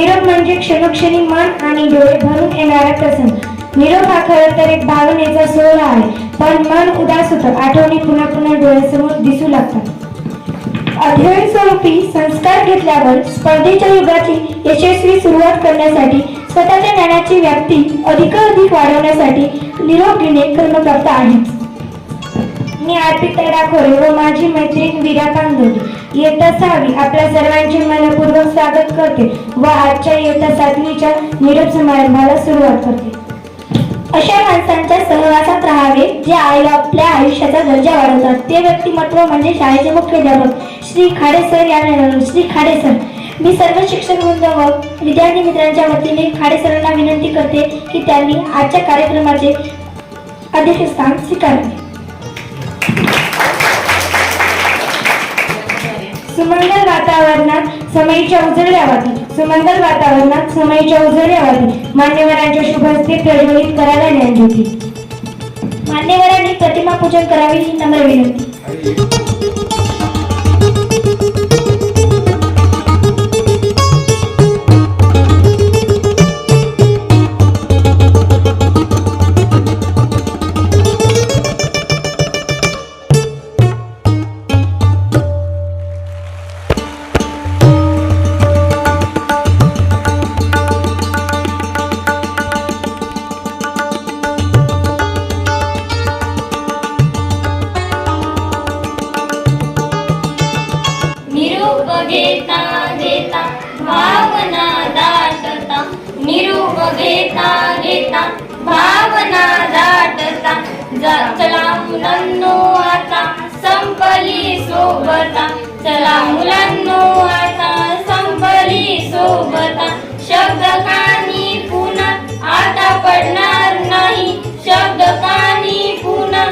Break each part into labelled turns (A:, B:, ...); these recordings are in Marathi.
A: निरोप म्हणजे क्षणोक्षणी मन आणि डोळे भरून येणारा प्रसंग. निरोप हा खरं तर एक भावनेचा सोहळा आहे पण मन उदास होतं. आठवणी पुन्हा पुन्हा डोळ्यासमोर दिसू लागतात. अध्ययन स्वरूपी संस्कार घेतल्यावर स्पर्धेच्या युगाची यशस्वी सुरुवात करण्यासाठी स्वतःच्या ज्ञानाची व्याप्ती अधिकाधिक वाढवण्यासाठी निरोप घेणे कर्मप्राप्त आहे. मी अर्पिता डाखोरे व माझी मैत्रीण वीरा कांदोली इयत्ता सहावी आपल्या सर्वांचे मनपूर्वक स्वागत करते. व आजच्या इयत्ता सातवीच्या निरोप समारंभाला सुरुवात करते. अशा माणसांच्या सहवासात राहावे जे आई आपल्या आयुष्याचा दर्जा वाढवतात. ते व्यक्तिमत्व म्हणजे शाळेचे मुख्याध्यापक श्री खाडे सर यांना श्री खाडे सर मी सर्व शिक्षक वृंद व विद्यार्थी मित्रांच्या वतीने खाडे सरांना विनंती करते की त्यांनी आजच्या कार्यक्रमाचे अध्यक्षस्थान स्वीकारावे. सुमंगल वातावरणात समयीच्या उजळल्या वाटी सुमंगल वातावरणात समयीच्या उजळल्या वाटी मान्यवरांच्या शुभ हस्ते प्रज्वलित करायला ज्ञान होती. मान्यवरांनी प्रतिमा पूजन करावी ही नम्र विनंती.
B: घेता घेता भावना दाटता निरूप घेता घेता भावना दाटता जा- चला मुलांनो आता संपली सोबता। चला मुलांनो आता संपली सोबता। शब्द कानी पुन्हा आता पडणार नाही। शब्द कानी पुन्हा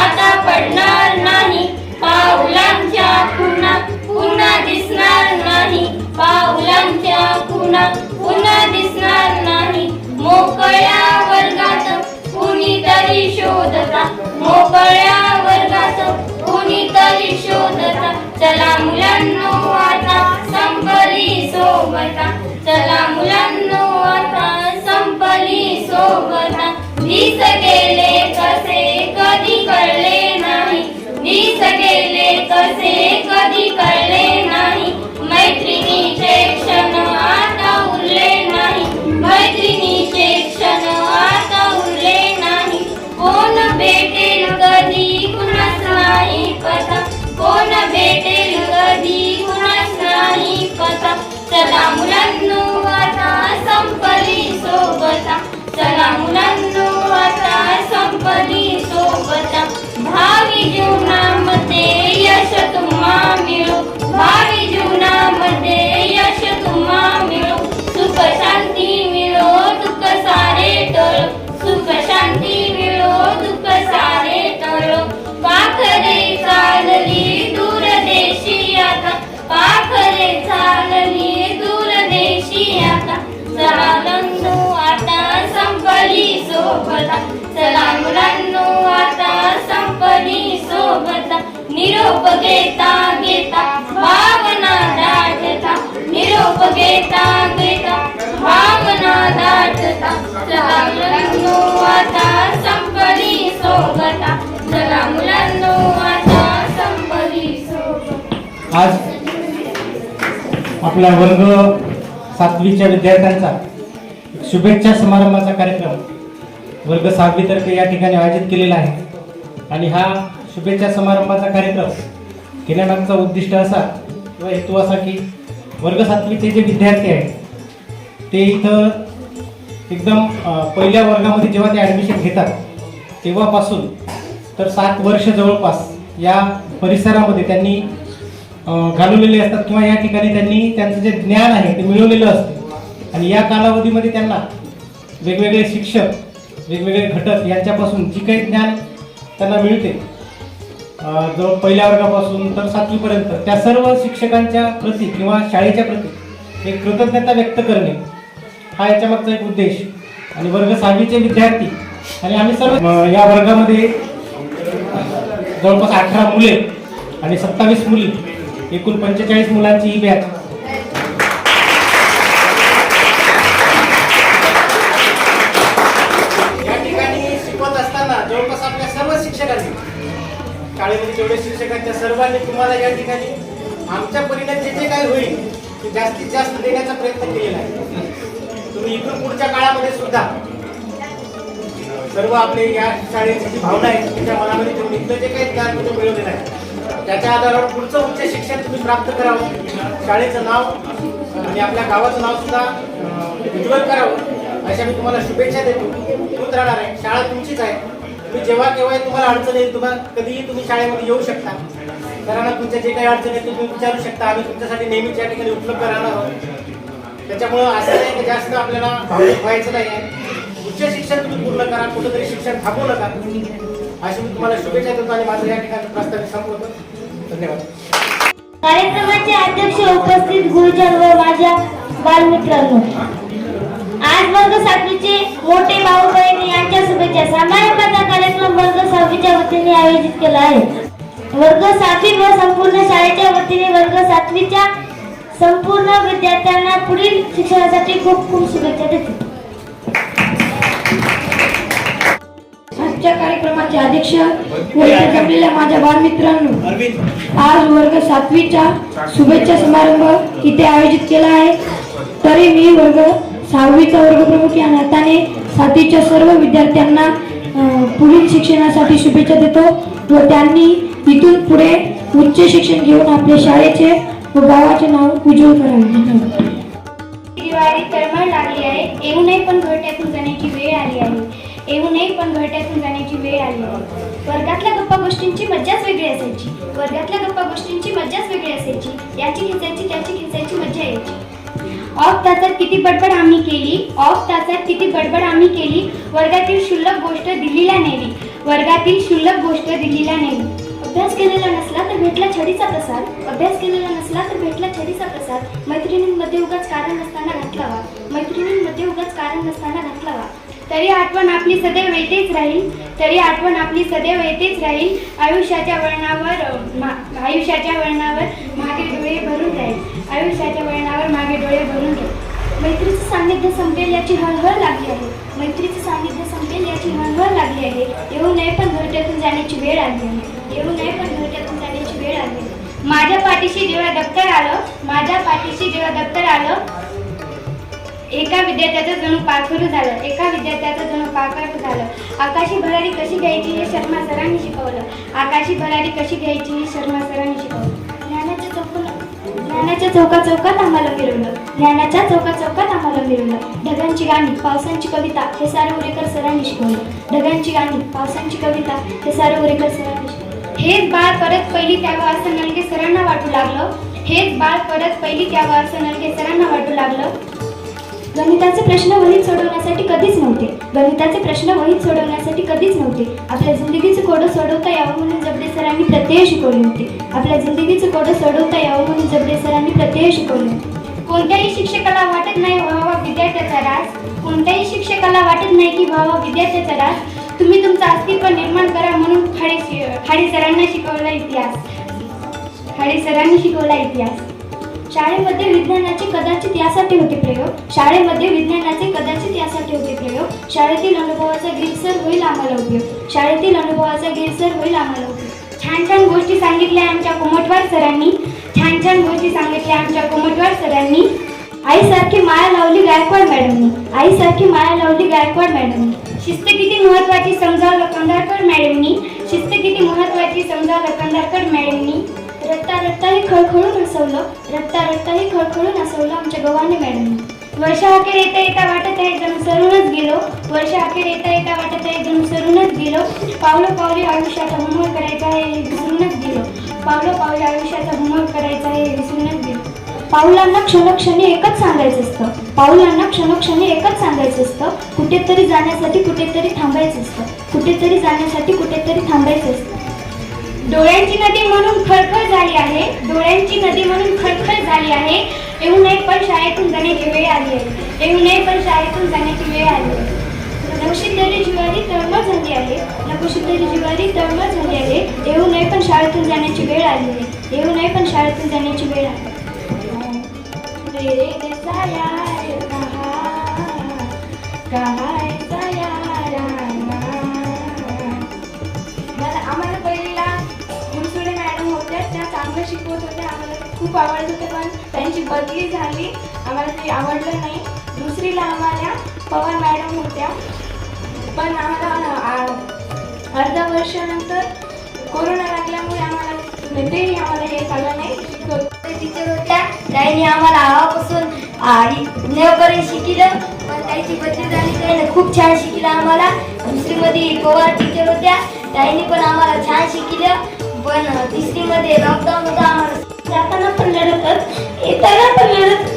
B: आता पडणार दिसणार नाही. पावलांच्या पुन्हा पुन्हा दिसणार नाही. मोकळ्या वर्गात कुणीतरी शोधता. मोकळ्या वर्गात कुणीतरी शोधता. चला मुलांना आता संपली सोबता. चला मुलांनो आता संपली सोबता. चला मुलांनो आता संपली सोबता. भावी जीवनामध्ये यश तुम्हा मिळो. भावी जीवनामध्ये यश तुम्हा मिळो. सुख शांती निरोप घेता घेता भावना दाटता निरोप घेता घेता भावना दाटता चला मुलांनो आता संपली सोबता चला मुलांनो आता संपली सोबता.
C: आज आपला वर्ग सातवीच्या विद्यार्थ्यांचा शुभेच्छा समारंभाचा कार्यक्रम वर्ग सहावीतर्फे या ठिकाणी आयोजित केलेला आहे. आणि हा शुभेच्छा समारंभाचा कार्यक्रम घेण्यामागचा उद्दिष्ट असा किंवा हेतू असा की वर्ग सातवीचे जे विद्यार्थी आहेत ते इथं एकदम पहिल्या वर्गामध्ये जेव्हा ते ॲडमिशन घेतात तेव्हापासून तर सात वर्ष जवळपास या परिसरामध्ये त्यांनी घालवलेले असतात किंवा या ठिकाणी त्यांनी त्यांचं जे ज्ञान आहे ते मिळवलेलं असतं. आणि या कालावधीमध्ये त्यांना वेगवेगळे शिक्षक वेगवेगळे घटक यांच्यापासून जी काही ज्ञान त्यांना मिळते जवळ पहिल्या वर्गापासून तर सातवीपर्यंत त्या सर्व शिक्षकांच्या प्रती किंवा शाळेच्या प्रती एक कृतज्ञता व्यक्त करणे हा याच्यामागचा एक उद्देश. आणि वर्ग सहावीचे विद्यार्थी आणि आम्ही सर्व या वर्गामध्ये जवळपास अठरा मुले आणि सत्तावीस मुली एकूण पंचेचाळीस मुलांची ही बॅच त्या सर्वांनी तुम्हाला या ठिकाणी आमच्या परीने जे जे काही होईल ते जास्तीत जास्त देण्याचा प्रयत्न केलेला आहे. तुम्ही इथून पुढच्या काळामध्ये सुद्धा सर्व आपले या शाळेची जी भावना आहे तुमच्या मनामध्ये ठेवून इथलं जे काही ज्ञान तुम्ही मिळवलेलं आहे त्याच्या आधारावर पुढचं उच्च शिक्षण तुम्ही प्राप्त करावं. शाळेचं नाव आणि आपल्या गावाचं नाव सुद्धा उज्ज्वल करावं अशा मी तुम्हाला शुभेच्छा देतो. होत राहणार आहे. शाळा तुमचीच आहे. तुम्ही जेव्हा केव्हा तुम्हाला अडचण येईल तुम्हाला कधीही तुम्ही शाळेमध्ये येऊ शकता. सरांना तुमच्या जे काही अडचण आहे ते तुम्ही विचारू शकता. आम्ही तुमच्यासाठी नेहमीच या ठिकाणी उपलब्ध राहणार आहोत. त्याच्यामुळं असं नाही की जास्त आपल्याला व्हायचं नाही आहे उच्च शिक्षण तुम्ही पूर्ण करा कुठंतरी शिक्षण थांबवू नका. अशी मी तुम्हाला शुभेच्छा देतो आणि माझं या ठिकाणी प्रस्ताव संपवतो. धन्यवाद.
D: कार्यक्रमाचे अध्यक्ष उपस्थित गुरुजन व माझ्या बालमित्रांनो. आज वर्ग सातवीचे मोठे भाऊ बहिणी यांच्या शुभेच्छा. समारंभाचा कार्यक्रम वर्ग सहावीच्या वतीने आयोजित केला आहे. वर्ग सातवी व संपूर्ण शाळेच्या वतीने वर्ग सातवीच्या संपूर्ण विद्यार्थ्यांना पुढील शिक्षणासाठी खूप खूप शुभेच्छा देतो.
E: आजच्या कार्यक्रमाचे अध्यक्ष व जमलेल्या माझ्या बालमित्रांनो आज वर्ग सातवीचा शुभेच्छा समारंभ इथे आयोजित केला आहे. तरी मी वर्ग सहावीचा वर्ग प्रमुख या नात्याने सातवीच्या सर्व विद्यार्थ्यांना पुढील शिक्षणासाठी शुभेच्छा देतो व त्यांनी तिथून पुढे उच्च शिक्षण घेऊन आपल्या शाळेचे व गावाचे नाव उज्ज्वल करावे.
D: दिवाळी तळमळ लागली आहे. येऊ नये पण घरट्यातून जाण्याची वेळ आली आहे. येऊ नये पण घरट्यातून जाण्याची वेळ आली आहे. वर्गातल्या गप्पा गोष्टींची मज्जाच वेगळी असायची. वर्गातल्या गप्पा गोष्टींची मज्जाच वेगळी असायची. याची खेचायची त्याची खेचायची मज्जा यायची. ऑफ तासात किती बडबड आम्ही केली? ऑफ तासात किती बडबड आम्ही केली? वर्गातील क्षुल्लक गोष्ट दिल्लीला नेली. वर्गातील क्षुल्लक गोष्ट दिल्लीला नेली. अभ्यास केलेला नसला तर भेटला छडीचा प्रसाद अभ्यास केलेला नसला तर भेटला छडीचा प्रसाद मैत्रिणींमध्ये उगाच कारण नसताना घातलावा. मैत्रिणींमध्ये उगाच कारण नसताना घातलावा. तरी आठवण आपली सदैव येतेच राहील. तरी आठवण आपली सदैव येतेच राहील. आयुष्याच्या वळणावर मा- आयुष्याच्या वळणावर मागे डोळे भरून जाईल. आयुष्याच्या वळणावर मागे डोळे भरून जाईल. मैत्रीचं सान्निध्य संपेल याची हळहळ लागली आहे. मैत्रीचं सान्निध्य संपेल आहे. येऊ नये पण घरट्यातून जाण्याची वेळ आली आहे. येऊ नये पण घरट्यातून जाण्याची वेळ आली माझ्या पाठीशी जेव्हा दप्तर आलं माझ्या पाठीशी जेव्हा दप्तर आलं एका विद्यार्थ्याचं जणू पाखरू झालं. एका विद्यार्थ्याचं जणू पाखरू झालं. आकाशी भरारी कशी घ्यायची हे शर्मा सरांनी शिकवलं. आकाशी भरारी कशी घ्यायची हे शर्मा सरांनी शिकवलं. ज्ञानाच्या चौका चौकात आम्हाला फिरवलं ज्ञानाच्या चौका चौकात आम्हाला फिरवलं ढगांची गाणी पावसांची कविता हे सारं उरेकर सरांनी शिकवलं. ढगांची गाणी पावसांची कविता हे सारं उरेकर सरांनी शिकवलं. हेच बाळ परत पहिली त्यावं असं नलगे सरांना वाटू लागलं. हेच बाळ परत पहिली त्यावं असं नलगे सरांना वाटू लागलं. गणिताचे प्रश्न वहीत सोडवण्यासाठी कधीच नव्हते. गणिताचे प्रश्न वहीत सोडवण्यासाठी कधीच नव्हते. आपल्या जिंदगीचं कोडं सोडवता यावं म्हणून जबडे सरांनी प्रत्यय शिकवले होते. आपल्या जिंदगीचं कोडं सोडवता यावं म्हणून जबडे सरांनी प्रत्यय शिकवले होते. कोणत्याही शिक्षकाला वाटत नाही व्हावा विद्यार्थ्याचा रास कोणत्याही शिक्षकाला वाटत नाही की व्हावा विद्यार्थ्याचा रास तुम्ही तुमचं अस्तित्व निर्माण करा म्हणून खाडे शि- खाडे सरांना शिकवला इतिहास. खाडे सरांनी शिकवला इतिहास. शाळेमध्ये विज्ञानाचे कदाचित यासाठी होते प्रयोग. शाळेमध्ये विज्ञानाचे कदाचित यासाठी होते प्रयोग. शाळेतील अनुभवाचा गिरसर होईल आम्हाला उपयोग. शाळेतील अनुभवाचा गिरसर होईल आम्हाला उपयोग. छान छान गोष्टी सांगितल्या आमच्या कोमटवार सरांनी. छान छान गोष्टी सांगितल्या आमच्या कोमटवार सरांनी. आईसारखी माया लावली गायकवाड मॅडमनी. आईसारखी माया लावली गायकवाड मॅडमनी. शिस्त किती महत्वाची समजावलं कंधारकर मॅडमनी. शिस्त किती महत्वाची समजावलं कंधारकर मॅडमनी. रट्टा रट्टाही खळखळून हसवलं. रट्टा रट्टाही खळखळून हसवलं आमच्या गव्हाणी मॅडमनी. वर्षा अखेर येता येता वाटत आहे जणू सरूनच गेलो. वर्षा अखेर येता येता वाटत आहे जणू सरूनच गेलो. पावलं पावले आयुष्याचा होमवर्क करायचा आहे हे विसरूनच गेलो. पावलं पावले आयुष्याचा होमवर्क करायचा आहे हे विसरूनच गेलो. पाऊलांना क्षणक्षणी एकच सांगायचं असतं. पाऊलांना क्षणक्षणी एकच सांगायचं असतं. कुठेतरी जाण्यासाठी कुठेतरी थांबायचं असतं. कुठेतरी जाण्यासाठी कुठेतरी थांबायचं असतं. डोळ्यांची नदी म्हणून खळखळ झाली आहे. डोळ्यांची नदी म्हणून खळखळ झाली आहे. येऊ नये पण शाळेतून जाण्याची वेळ आली आहे. येऊ नये पण शाळेतून जाण्याची वेळ आली आहे. नवशिद्धरी जिवारी तळमळ झाली आहे. नवशिद्धारी जिवारी तळमळ झाली आहे. येऊ नये पण शाळेतून जाण्याची वेळ आली आहे. येऊ नये पण शाळेतून जाण्याची वेळ आली रे साया रे कहा कहा चांगलं शिकवत होत्या आम्हाला खूप आवडत होते पण त्यांची बदली झाली. आम्हाला ते आवडलं नाही. दुसरीला आम्हाला पवार मॅडम होत्या. पण आम्हाला अर्धा वर्षानंतर कोरोना लागल्यामुळे आम्हाला म्हणजे तेही आम्हाला हे झालं नाही.
B: टीचर होत्या. त्यांनी आम्हाला आवापासून नेवपर्यंत शिकलं पण त्याची बदली झाली. त्याने खूप छान शिकलं आम्हाला. दुसरीमध्ये पवार टीचर होत्या. त्यांनी पण आम्हाला छान शिकलं पण तिसरीमध्ये लॉकडाऊन होता आम्हाला
D: जाताना पण लढतच येताना पण लढत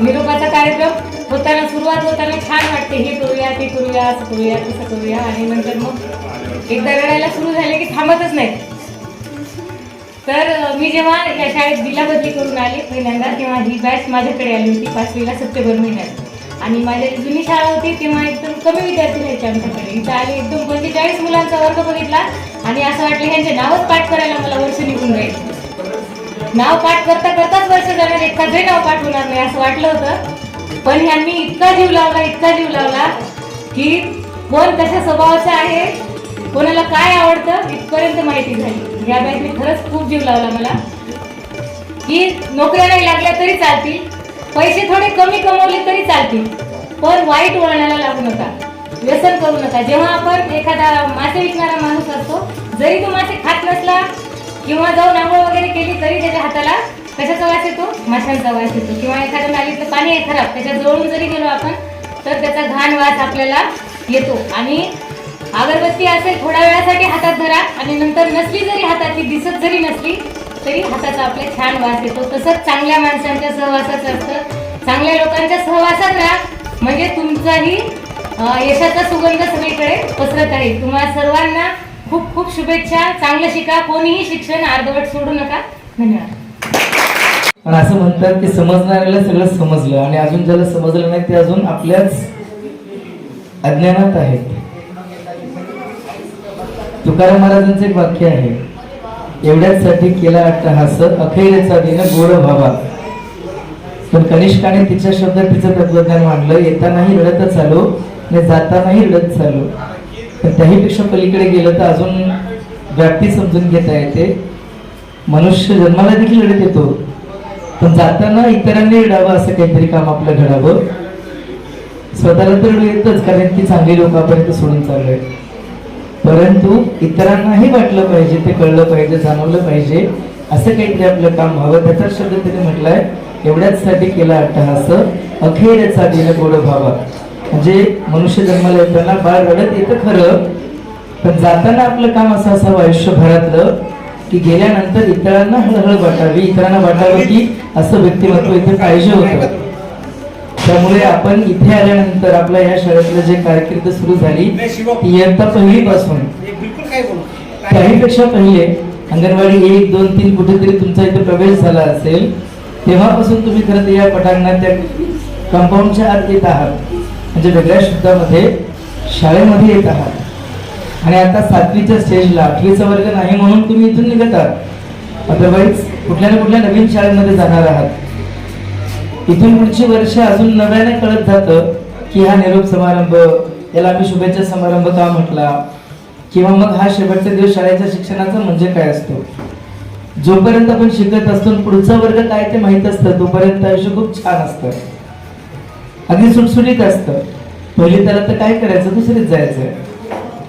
F: निरोपाचा कार्यक्रम होताना सुरुवात होताना छान वाटते. हे करूया ते करूया असं करूया तसं करूया. आणि नंतर मग एकदा रडायला सुरू झाले की थांबतच नाही. तर मी जेव्हा या शाळेत दिला बदली करून आले पहिल्यांदा तेव्हा ही बॅच माझ्याकडे आली होती पाचवीला सप्टेंबर महिन्यात. आणि माझ्या जुनी शाळा होती तेव्हा एकदम कमी विद्यार्थी राहायचे आमच्याकडे. इथं आले एकदम पंचेचाळीस मुलांचा वर्ग बघितला आणि असं वाटलं ह्यांचे नावच पाठ करायला मला वर्ष निघून जाईल. नाव पाठ करता करताच वर्ष जाणार एखादे नाव पाठ होणार नाही असं वाटलं होतं. पण ह्यांनी इतका जीव लावला इतका जीव लावला की कोण कशा स्वभावाचा आहे कोणाला काय आवडतं इथपर्यंत माहिती झाली. या बॅचने खरंच खूप जीव लावला मला. की नोकऱ्या नाही लागल्या तरी चालतील. पैसे थोडे कमी कमवले तरी चालतील. पण वाईट वळणाला लागू नका. व्यसन करू नका. जेव्हा आपण एखादा मासे विकणारा माणूस असतो जरी तो मासे खात नसला किंवा जाऊन आंघोळ वगैरे केली तरी त्याच्या हाताला कशाचा वास येतो? माशांचा वास येतो. किंवा एखाद्या नालीतलं पाणी आहे खराब त्याच्या जवळून जरी गेलो आपण तर त्याचा घाण वास आपल्याला येतो. आणि अगरबत्ती असे थोड्या वेळासाठी हातात धरा आणि नंतर नसली जरी हातात ती दिसत जरी नसली तरी हाताचा आपल्या छान वास येतो. तसंच चांगल्या माणसांच्या सहवासात असतं. चांगल्या लोकांच्या सहवासात राहा. म्हणजे तुमचाही यशाचा सुगंध सगळीकडे पसरत आहे. तुम्हाला सर्वांना खूप खूप शुभेच्छा. चांगलं शिका. कोणीही शिक्षण अर्धवट सोडू नका. धन्यवाद.
G: आणि असं म्हणतात की समजणाऱ्याला सगळं समजलं आणि अजून ज्याला समजलं नाही ते अजून आपल्याच अज्ञानात आहेत. तुकाराम महाराजांचं एक वाक्य आहे. एवढ्याचसाठी केला अट्टहास अखेरचा दिन गोड व्हावा. पण कनिष्काने तिच्या शब्दात तिचं तत्वज्ञान मांडलं. येतानाही रडतच आलो आणि जातानाही रडत चालू पण त्याहीपेक्षा पलीकडे गेलं तर अजून व्याप्ती समजून घेता येते. मनुष्य जन्माला देखील रडत येतो. पण जाताना इतरांनी रडावं असं काहीतरी काम आपलं घडावं. स्वतःला तर रडू येतच कारण की चांगली लोकांपर्यंत सोडून चाललोय परंतु इतरांनाही वाटलं पाहिजे ते कळलं पाहिजे जाणवलं पाहिजे. असं काहीतरी आपलं काम व्हावं. त्याचा शब्द त्याने म्हटलाय एवढ्याच साठी केला अट्टहास अखेरचा दिलं गोड व्हावा म्हणजे मनुष्य जन्माला येताना बाळ रडत येतं खरं पण जाताना आपलं काम असं असावं आयुष्यभरातलं की गेल्यानंतर इतरांना हळहळ वाटावी. इतरांना वाटावं की असं व्यक्तिमत्व इथे पाहिजे होतं. त्यामुळे आपण इथे आल्यानंतर आपल्या या शाळेतलं जे कारकीर्द सुरू झाली ती इयत्ता पहिली पासून त्याहीपेक्षा पहिले अंगणवाडी एक दोन तीन कुठेतरी तुमचा इथे प्रवेश झाला असेल तेव्हापासून तुम्ही खरं तर या पटांगणात त्या कंपाऊंडच्या आत येत आहात. म्हणजे वेगळ्या शब्दामध्ये शाळेमध्ये येत आहात. आणि आता सातवीच्या स्टेजला आठवीचा वर्ग नाही म्हणून तुम्ही इथून निघत आहात. अदरवाईज कुठल्या ना कुठल्या नवीन शाळेमध्ये जाणार आहात. इथून पुढची वर्ष अजून नव्याने कळत जातं की हा निरोप समारंभ याला आम्ही शुभेच्छा समारंभ का म्हटला. किंवा मग हा शेवटचा दिवस शाळेच्या शिक्षणाचा म्हणजे काय असतो? जोपर्यंत आपण शिकत असतो आणि पुढचा वर्ग काय ते माहीत असतं तोपर्यंत आयुष्य खूप छान असतं. अगदी सुटसुटीत असतं. पहिली तर तर काय करायचं? दुसरीच जायचं.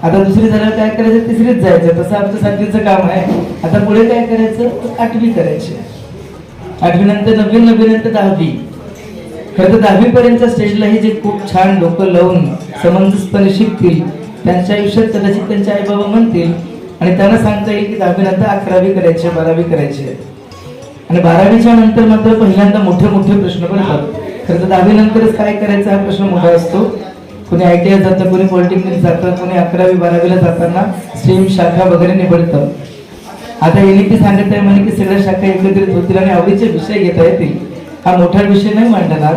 G: आता दुसरी झाल्यावर काय करायचं? तिसरीच जायचं. तसं आमचं सातवीचं काम आहे. आता पुढे काय करायचं? आठवी करायची. आठवी नंतर नववी नववी नंतर दहावी. खरं तर दहावी स्टेजला हे जे खूप छान डोकं लावून समंजसपणे शिकतील त्यांच्या आयुष्यात कदाचित त्यांचे आई बाबा म्हणतील. आणि त्यांना सांगता येईल की दहावीनंतर अकरावी करायची आहे, बारावी करायची आहे. आणि बारावीच्या नंतर मात्र पहिल्यांदा मोठे मोठे प्रश्न पडतात. खरं तर दहावी नंतरच काय करायचा हा प्रश्न मोठा असतो. कोणी आय टी आय जातं कोणी पॉलिटेक्निक जातं कोणी अकरावी बारावीला जाताना स्ट्रीम शाखा वगैरे निवडतं. आता यांनी ती सांगत आहे म्हणे की सगळ्या शाखा एकत्रित होतील आणि आवडीचे विषय घेता येतील. हा मोठा विषय नाही मांडणार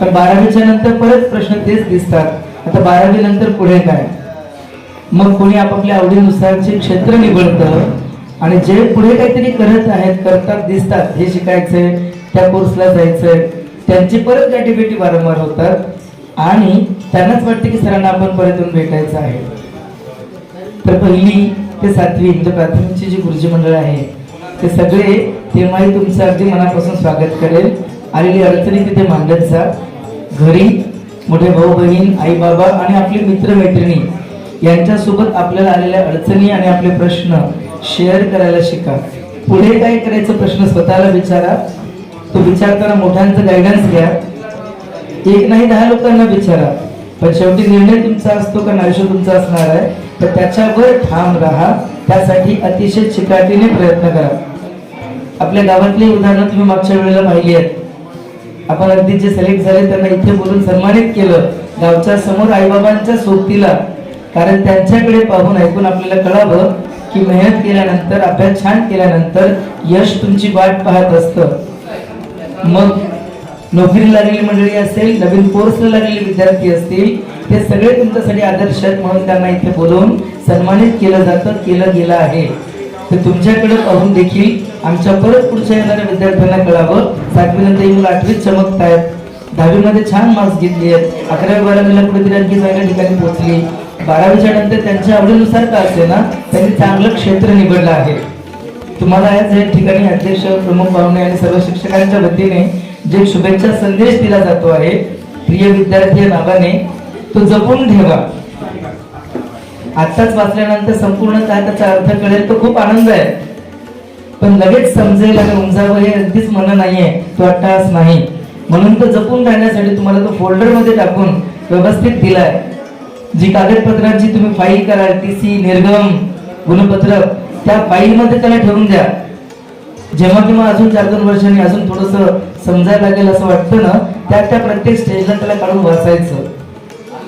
G: पण बारावीच्या नंतर परत प्रश्न तेच दिसतात. आता बारावी नंतर पुढे काय? मग कोणी आपापल्या आवडीनुसारचे क्षेत्र निवडतं आणि जे पुढे काहीतरी करत आहेत करतात दिसतात हे शिकायचंय त्या कोर्सला जायचंय त्यांची परत गाठीभेटी वारंवार होतात आणि त्यांनाच वाटते की सरांना आपण परत येऊन भेटायचं आहे. तर पहिली ते सातवी म्हणजे प्राथमिकची जी गुरुजी मंडळ आहे ते सगळे तेव्हाही तुमचं अगदी मनापासून स्वागत करेल. आलेली अडचणी तिथे मांडत जा. घरी मोठे भाऊ बहीण आई बाबा आणि आपले मित्र मैत्रिणी यांच्यासोबत आपल्याला आलेल्या अडचणी आणि आपले प्रश्न शेअर करायला शिका. पुढे काय करायचं प्रश्न स्वतःला विचारा. तो विचारताना मोठ्यांचं गायडन्स घ्या. एक नाही दहा लोकांना विचारा. पण शेवटी निर्णय तुमचा असतो का आयुष्य तुमचा असणार आहे. तर त्याच्यावर ठाम राहा. त्यासाठी अतिशय चिकाटीने प्रयत्न करा. आपल्या गावातली उदाहरणं तुम्ही मागच्या वेळेला पाहिली आहेत. आपण अगदी जे सिलेक्ट झाले त्यांना इथे बोलून सन्मानित केलं. गावच्या समोर आईबाबांच्या सोबतीला. कारण त्यांच्याकडे पाहून ऐकून आपल्याला कळावं की मेहनत केल्यानंतर अभ्यास छान केल्यानंतर यश तुमची वाट पाहत असतं. मग नोकरी लागलेली मंडळी असेल नवीन कोर्सला लागलेले विद्यार्थी असतील ते सगळे तुमच्यासाठी आदर्श आहेत म्हणून त्यांना इथे बोलवून सन्मानित केलं जातं केलं गेलं आहे. तर तुमच्याकडे पाहून देखील आमच्या परत पुढच्या येणाऱ्या विद्यार्थ्यांना कळावं सातवी नंतर ही मुलं आठवीत चमकतायत. दहावीमध्ये छान मार्क्स घेतले आहेत. अकरावी बारावीला कुठेतरी आणखी चांगल्या ठिकाणी पोहोचली. बारावीच्या नंतर त्यांच्या आवडीनुसार का असे ना त्यांनी चांगलं क्षेत्र निवडलं आहे. तुम्हाला याच या ठिकाणी अध्यक्ष प्रमुख पाहुणे आणि सर्व शिक्षकांच्या वतीने जे शुभेच्छा संदेश दिला जातो आहे प्रिय विद्यार्थी या नावाने तो जपून ठेवा. आत्ताच वाचल्यानंतर संपूर्ण काय त्याचा अर्थ कळेल. तो खूप आनंद आहे. पण लगेच समजेल आणि उमजावं हे अगदीच मन नाहीये तो अट्टास नाही. म्हणून तो जपून राहण्यासाठी तुम्हाला तो फोल्डरमध्ये टाकून व्यवस्थित दिलाय. जी कागदपत्रांची तुम्ही फाईल कराल टी सी निर्गम गुणपत्र त्या फाईल मध्ये त्याला ठेवून द्या. जेव्हा किंवा अजून चार दोन वर्षांनी अजून थोडस समजायला लागेल असं वाटतं ना त्या त्या प्रत्येक स्टेजला त्याला काढून वाचायचं.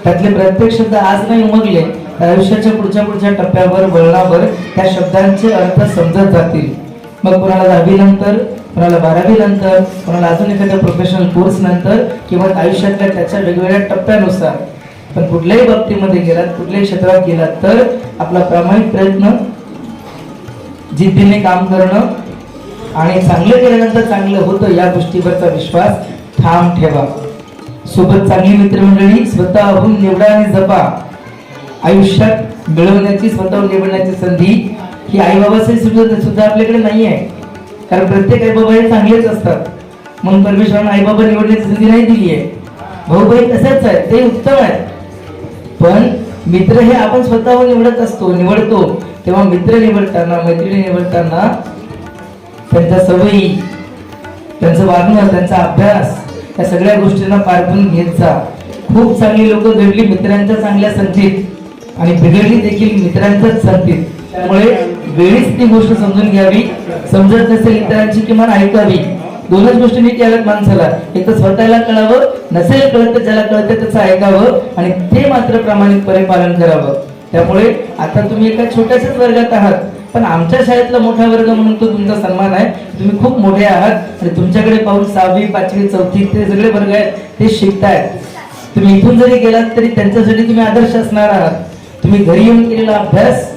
G: त्यातले प्रत्येक शब्द आज नाही उमगले तर आयुष्याच्या पुढच्या पुढच्या टप्प्यावर वळणावर त्या शब्दांचे अर्थ समजत जातील. मग कोणाला दहावी नंतर कोणाला बारावी नंतर कोणाला अजून एखाद्या प्रोफेशनल कोर्स नंतर किंवा आयुष्यातल्या त्याच्या वेगवेगळ्या टप्प्यानुसार. पण कुठल्याही बाबतीमध्ये गेलात कुठल्याही क्षेत्रात गेलात तर आपला प्रामाणिक प्रयत्न जिद्दीने काम करणं आणि चांगलं केल्यानंतर चांगलं होतं या गोष्टीवरचा विश्वास ठाम ठेवा. सोबत चांगली मित्रमंडळी स्वतःहून निवडा आणि जपा. आयुष्यात मिळवण्याची स्वतःहून निवडण्याची संधी ही आईबाबाचे सुद्धा सुद्धा आपल्याकडे नाही आहे. कारण प्रत्येक आईबाबा हे चांगलेच असतात. म्हणून परमेश्वरानं आईबाबा निवडण्याची संधी नाही दिली आहे. भाऊ बहीण तसंच आहे ते उत्तम आहे पण मित्र हे आपण स्वतःहून निवडत असतो निवडतो. तेव्हा मित्र निवडताना मैत्रिणी निवडताना त्यांच्या सवयी त्यांचं वागणं त्यांचा अभ्यास या सगळ्या गोष्टींना पारखून घेत जा. खूप चांगली लोक घडली मित्रांच्या चांगल्या संधीत. आणि बिघडली देखील मित्रांच्याच संधीत. त्यामुळे वेळीच ती गोष्ट समजून घ्यावी. समजत नसेल इतरांची किमान ऐकावी. दोनच गोष्टी नीट याव्यात माणसाला. एक तर स्वतःला कळावं नसेल कळत तर ज्याला कळतं त्याचं ऐकावं आणि ते मात्र प्रामाणिकपणे पालन करावं. त्यामुळे आता तुम्ही एका छोट्याशाच वर्गात आहात. पण आमच्या शाळेतला मोठा वर्ग म्हणून तो तुमचा सन्मान आहे. तुम्ही खूप मोठे आहात आणि तुमच्याकडे पाहून सहावी पाचवी चौथी ते सगळे वर्ग आहेत ते शिकतायत. तुम्ही इथून जरी गेलात तरी त्यांच्यासाठी तुम्ही आदर्श असणार आहात. तुम्ही घरी येऊन केलेला अभ्यास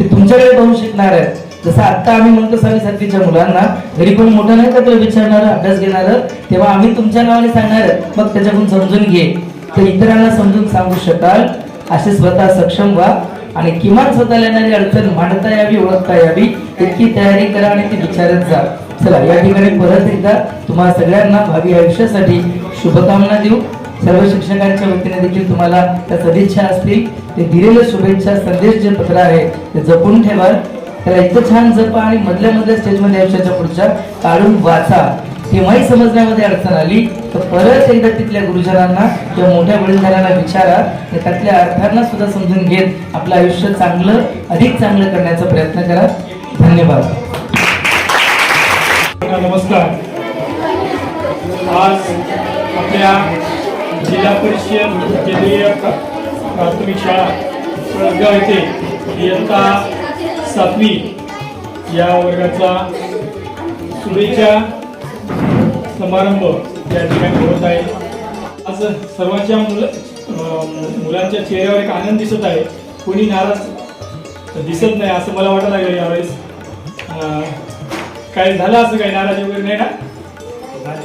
G: ते तुमच्याकडे पाहून शिकणार आहेत. जसं आता आम्ही म्हणतो सहावी सातवीच्या मुलांना घरी कोणी मोठं नाही का तुला विचारणार अभ्यास घेणार? तेव्हा आम्ही तुमच्या नावाने सांगणार मग त्याच्याकडून समजून घे. तर इतरांना समजून सांगू शकाल. असे स्वतः सक्षम व्हा. आणि किमान स्वतःला येणारी अडचण मांडता यावी ओळखता यावी इतकी तयारी करा आणि ती विचारत जा. चला या ठिकाणी परत एकदा तुम्हाला सगळ्यांना भावी आयुष्यासाठी शुभकामना देऊ. सर्व शिक्षकांच्या वतीने देखील तुम्हाला त्या सदिच्छा असतील. ते दिलेलं शुभेच्छा संदेश जे पत्र आहे ते जपून ठेवा. त्याला इतकं छान जपा आणि मधल्या मधल्या स्टेजमध्ये आयुष्याच्या पुढच्या काढून वाचा. तेव्हाही समजण्यामध्ये अडचण आली तर परत एकदा तिथल्या गुरुजनांना किंवा मोठ्या वडीलधाऱ्यांना विचारा. त्यातल्या अर्थांना सुद्धा समजून घेत आपलं आयुष्य चांगलं अधिक चांगलं करण्याचा प्रयत्न करा. धन्यवाद.
H: नमस्कार. आज आपल्या जिल्हा परिषद केंद्रीय प्रा- प्राथमिक शाळा येथे इयत्ता सातवी या वर्गाचा शुभेच्छा समारंभ या ठिकाणी होत आहे. आज सर्वांच्या मुलं मुलांच्या चेहऱ्यावर एक आनंद दिसत आहे. कोणी नाराज दिसत नाही असं मला वाटायला लागलं यावेळेस. काय झालं असं काही नाराज वगैरे नाही ना?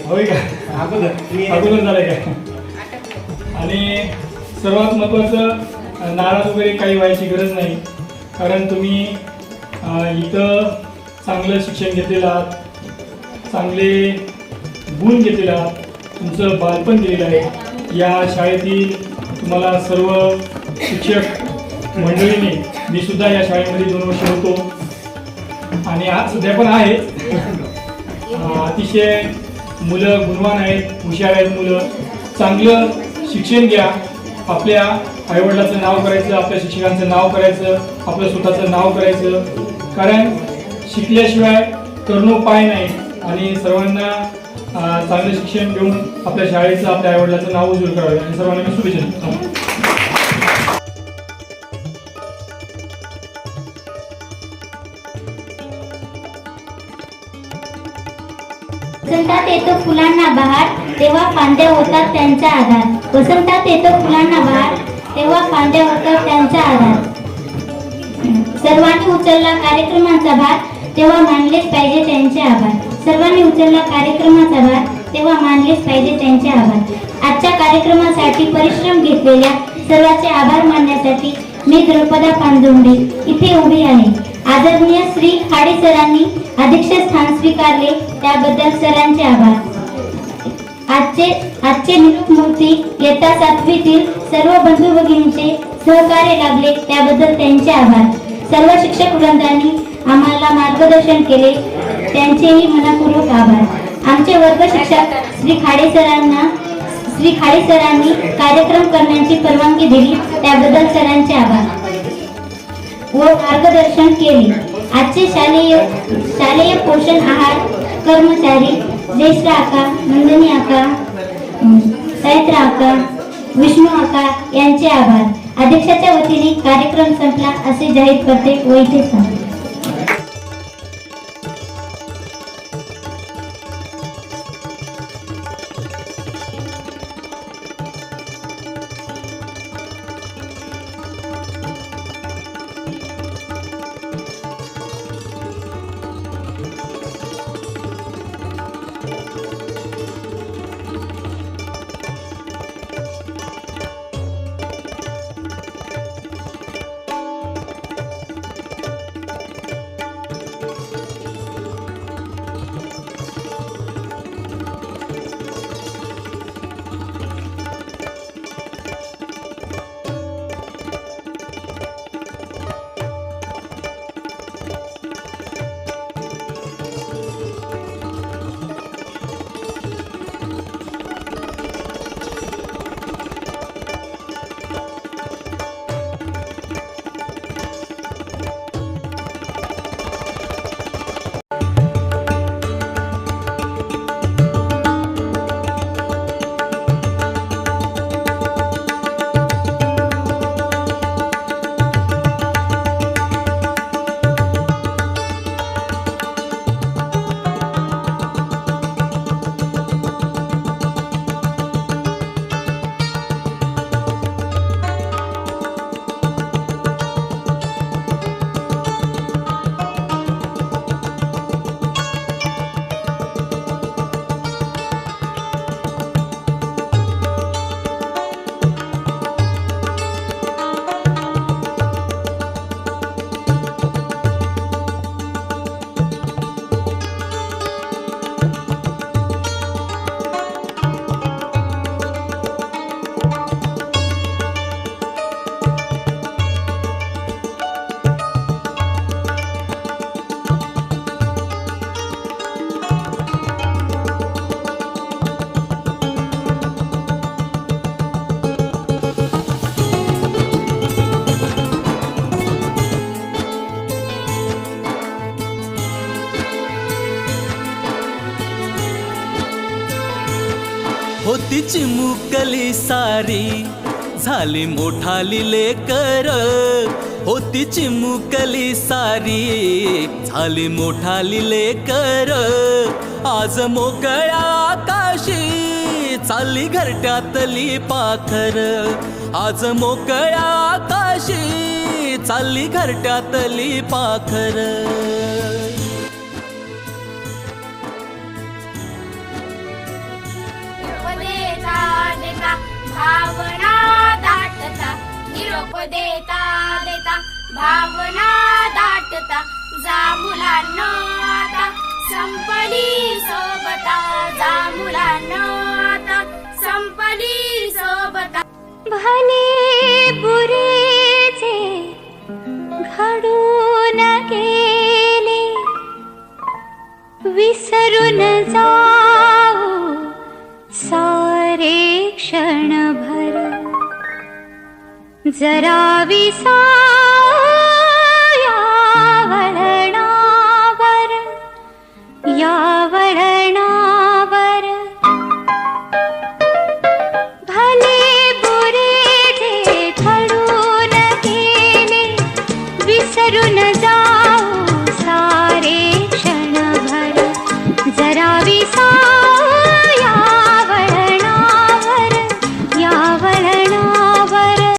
H: होय का?
C: अगोदर.
H: अगोदर झालंय काय आणि सर्वात महत्त्वाचं नाराज वगैरे काही व्हायची गरज नाही. कारण तुम्ही इथं चांगलं शिक्षण घेतलेलं आहात चांगले गुण घेतलेले आहात तुमचं बालपण दिलेलं आहे. या शाळेतील तुम्हाला सर्व शिक्षक मंडळीने मी सुद्धा या शाळेमध्ये दोन वर्ष होतो. आणि आज सध्या पण आहे. अतिशय मुलं गुणवान आहेत हुशार आहेत मुलं. चांगलं शिक्षण घ्या. आपल्या आईवडिलाचं नाव करायचं आपल्या शिक्षकांचं नाव करायचं आपलं स्वतःचं नाव करायचं. कारण शिकल्याशिवाय करणोपाय नाही आणि सर्वांना चांगलं शिक्षण घेऊन आपल्या शाळेचं आपल्या आईवडिलाचं नाव उजळ करावे. आणि सर्वांना मी शुभेच्छा देतो.
I: येतो फुलांना बहार. तेव्हा फांद्या होतात त्यांचा आधार. वसंतात येतो फुलांना भार तेव्हा फांद्या होतात त्यांचा आधार. सर्वांनी उचलला कार्यक्रमाचा भार तेव्हा मानलेच पाहिजे त्यांचे आभार. सर्वांनी उचलला कार्यक्रमाचा भार तेव्हा मानलेच पाहिजे त्यांचे आभार. आजच्या कार्यक्रमासाठी परिश्रम घेतलेल्या सर्वांचे आभार मानण्यासाठी मी द्रौपदा पांदुंडे इथे उभी आहे. आदरणीय श्री खाडे सरांनी अध्यक्षस्थान स्वीकारले त्याबद्दल सरांचे आभार. आजचे आजचे निरूप मूर्ती इयत्ता सातवीतील सर्व बंधू भगिनींचे सहकार्य लाभले त्याबद्दल त्यांचे आभार. सर्व शिक्षक वृंदांनी आम्हाला मार्गदर्शन केले त्यांचेही मनापूर्वक आभार. आमचे वर्ग शिक्षक श्री खाडे सरांना श्री खाडे सरांनी कार्यक्रम करण्याची परवानगी दिली त्याबद्दल सरांचे आभार. व मार्गदर्शन केले. आजचे शालेय शालेय पोषण आहार कर्मचारी ज्येष्ठ आका नंदिनी आका अं, आका विष्णू आका यांचे आभार. अध्यक्षाच्या वतीने कार्यक्रम संपला असे जाहीर करते व इथे सांगते.
J: होतीची मुकली सारी. झाली मोठाली लेकर. होतीची मुकली सारी. झाली मोठाली लेकर. आज मोकळ्या आकाशी चालली घरट्यातली पाखर. आज मोकळ्या आकाशी चालली घरट्यातली पाखर.
K: भावना दाटता निरोप देता देता. भावना दाटता जा मुलांना आता. संपली सोबता जा मुलांना आता. संपली सोबता. भले बुरेचे घडून गेले. विसरून जा जरा विसाया या